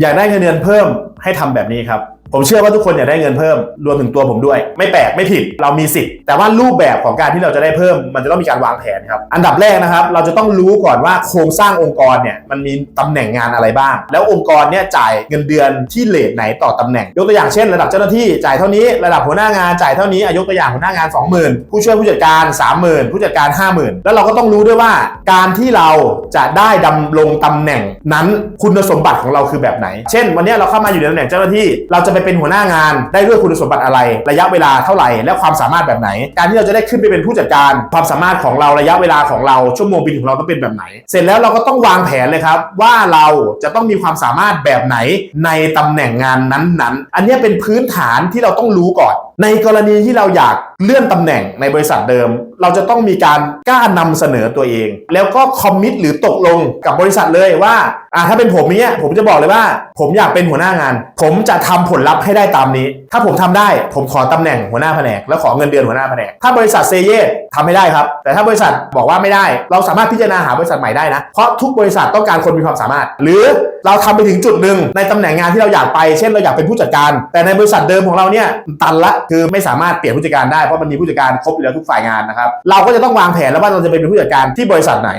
อยากได้เงินเดือนเพิ่มให้ทำแบบนี้ครับ ผมเชื่อว่าทุกคนอยากได้เงินเพิ่มรวมถึงตัวผมด้วย ไม่แปลกไม่ผิดเรามีสิทธิ์แต่ว่ารูปแบบของการที่เราจะได้เพิ่ม มันจะต้องมีการวางแผนครับอันดับแรกนะครับ เราจะต้องรู้ก่อนว่าโครงสร้างองค์กรเนี่ยมันมีตำแหน่งงานอะไรบ้าง แล้วองค์กรเนี่ยจ่ายเงินเดือนที่เลทไหนต่อตำแหน่ง ยกตัวอย่างเช่น ระดับเจ้าหน้าที่จ่ายเท่านี้ระดับหัวหน้างานจ่ายเท่านี้อายกตัวอย่างหัวหน้างาน 20,000 ผู้ช่วยผู้จัดการ 30,000 ผู้จัดการ 50,000 แล้วเราก็ต้องรู้ด้วยว่า การที่เราจะได้ดำรงตำแหน่งนั้นคุณสมบัติของเราคือแบบไหน เช่น วันนี้เราเข้ามาอยู่ในตำแหน่งเจ้าหน้าที่เราจะไปเป็นหัวหน้างาน ได้ด้วยคุณสมบัติอะไร ระยะเวลาเท่าไหร่ และความสามารถแบบไหน การที่เราจะได้ขึ้นไปเป็นผู้จัดการ ความสามารถของเราระยะเวลาของเราชั่วโมงบินของเราต้องเป็นแบบไหน เสร็จแล้วเราก็ต้องวางแผนเลยครับว่าเราจะต้องมีความสามารถแบบไหนในตำแหน่งงานนั้นๆ อันนี้เป็นพื้นฐานที่เราต้องรู้ก่อน ในกรณีที่เราอยากเลื่อนตำแหน่งในบริษัทเดิม เราจะต้องมีการกล้านำเสนอตัวเอง แล้วก็คอมมิตหรือตกลงกับบริษัทเลยว่าอ่าถ้าเป็นผมเนี้ยผมจะบอกเลยว่า ผมอยากเป็นหัวหน้างาน ผมจะทำผลลัพธ์ให้ได้ตามนี้ ถ้าผมทำได้ผมขอตำแหน่งหัวหน้าแผนกแล้วขอเงินเดือนหัวหน้าแผนกถ้าบริษัทเซเย่ทำไม่ได้ครับ แต่ถ้าบริษัทบอกว่าไม่ได้ เราสามารถพิจารณาหาบริษัทใหม่ได้นะ เพราะทุกบริษัทต้องการคนมีความสามารถ หรือเราทำไปถึงจุดหนึ่งในตำแหน่งงานที่เราอยากไป เช่นเราอยากเป็นผู้จัดการ แต่ในบริษัทเดิมของเราเนี่ยตันละคือไม่สามารถเปลี่ยนผู้จัดการได้เพราะมันมีผู้จัดการครบอยู่แล้วทุกฝ่ายงานนะครับเราก็จะต้องวางแผนแล้วว่าเราจะไปเป็นผู้จัดการที่บริษัทไหน